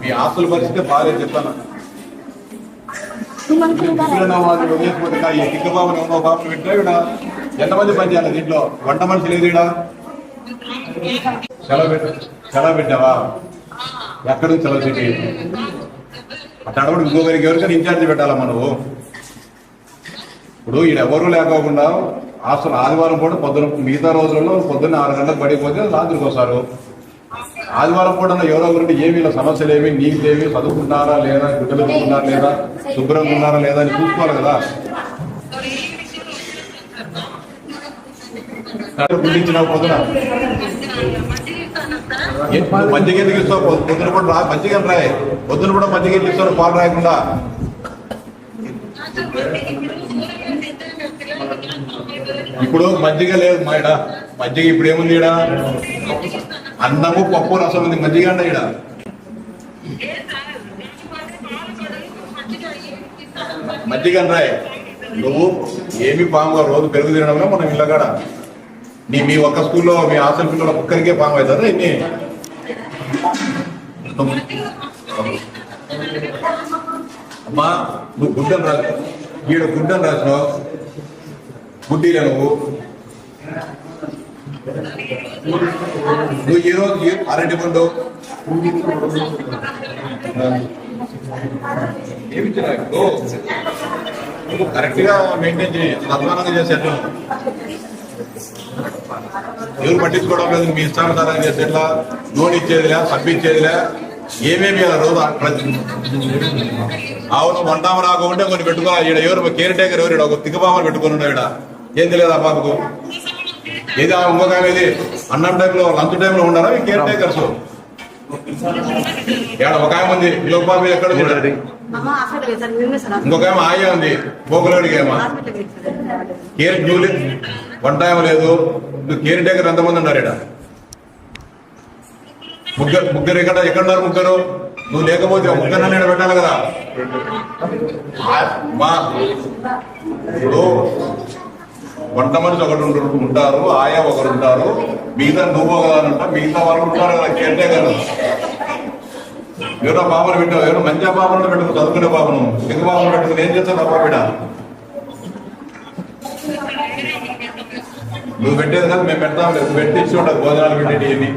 మీ ఆస్తుల పరిస్థితి బాగాలేదు చెప్తాను పిల్లలు వాళ్ళు వదిలేకపోతే పెట్టినా ఇక్కడ ఎంతమంది పని చేయాలి దీంట్లో వంట మనిషి లేదు ఇక్కడ సెలవు పెట్ట సెలవు పెట్టావా ఎక్కడ సెలవు సెలవు అట్లా కూడా ఇంకొకరికి ఎవరికైనా ఇన్ఛార్జ్ పెట్టాలా నువ్వు? ఇప్పుడు ఈడ ఎవరు లేకోకుండా అసలు ఆదివారం పూట పొద్దున మిగతా రోజుల్లో పొద్దున్న ఆరు గంటలకు పడిపోతే రాత్రికి వస్తారు. ఆదివారం పూట ఎవరో ఒకరికి ఏమి ఇలా సమస్యలు ఏమి నీళ్ళు ఏమి చదువుకుంటారా లేదా గుడ్డలు ఉన్నారా లేదా శుభ్రంగా ఉన్నారా లేదా అని చూసుకోవాలి కదా. గుర్తించిన పొద్దున ఏ, నువ్వు ఎందుకు ఇస్తావు? పొద్దున కూడా రా మజ్జిగ రాయి. పొద్దున కూడా మజ్జిగ ఎందుకు ఇస్తావు పాలు రాయకుండా. ఇప్పుడు మజ్జిగ లేదు మా ఇడ మజ్జిగ ఇప్పుడు ఏముంది ఇడ అన్నము పప్పు రసం ఉంది. మజ్జిగ అండ ఇడ మజ్జిగ రాయ్. నువ్వు ఏమి పాముగా రోజు పెరుగు తినడమే మనం ఇళ్ళగాడ నీ మీ ఒక్క స్కూల్లో మీ హాస్టల్ పిల్లల ఒక్కరికే పాము అవుతారా ఇన్ని. అమ్మా నువ్వు గుడ్డను రా. వీడు గుడ్డను రాసినావు. గుడ్డీలే నువ్వు. నువ్వు ఈ రోజు అరటి పండు? ఏమి ఇచ్చినా కరెక్ట్గా మెయింటైన్ చేయి. సన్మానంగా చేసేట్లు ఎవరు పట్టించుకోవడం లేదు మీ ఇష్టానుసారంగా చేసేట్లా లోన్ ఇచ్చేదిలే సబ్బు ఇచ్చేదిలే ఏమేమి రోజు ప్రతి అవును వంటామ రాకుంటే కొన్ని పెట్టుకో ఈడ ఎవరు కేర్ టేకర్ ఎవరు? ఈడ ఒక తిక్కబామని పెట్టుకుని ఉన్నాడు ఈడ. ఏం తెలియదు ఆ పాపకు ఏది ఆ ఇంకొక ఏది అన్నం టైంలో లంచ్ టైంలో ఉన్నారా కేర్ టేకర్స్ ఈడ ఒక ఆమె ఉంది ఈ పాప ఎక్కడ చూడండి ఇంకొక ఆమె ఆయా ఉంది. పోకులోడికి ఏమో. కేర్ జూలి వన్ టైం లేదు. నువ్వు కేర్ టేకర్ ఎంతమంది ఉన్నారు ఇక్కడ? ముగ్గురు ముగ్గురు ఎక్కడ ఎక్కడ ఉన్నారు ముగ్గురు? నువ్వు లేకపోతే ముగ్గురు నేను పెట్టాలి కదా. మా ఇప్పుడు వంట మనిషి ఒకరు ఉంటు- ఉంటారు ఆయా ఒకరు ఉంటారు. మిగతా నువ్వు ఒకరు అంట మిగతా వాళ్ళు ఉంటారు కదా కేర్ టేకర్ ఎవరో బాబును పెట్టావు ఎవరో మంచి బాబును పెట్టుకుని చదువుకునే బాబును. పెద్ద బాబును పెట్టుకుని ఏం చేస్తావు తప్ప బిడ నువ్వు పెట్టేది కదా మేము పెడతాం లేదు. పెట్టి ఉండదు భోజనాలు పెట్టేటి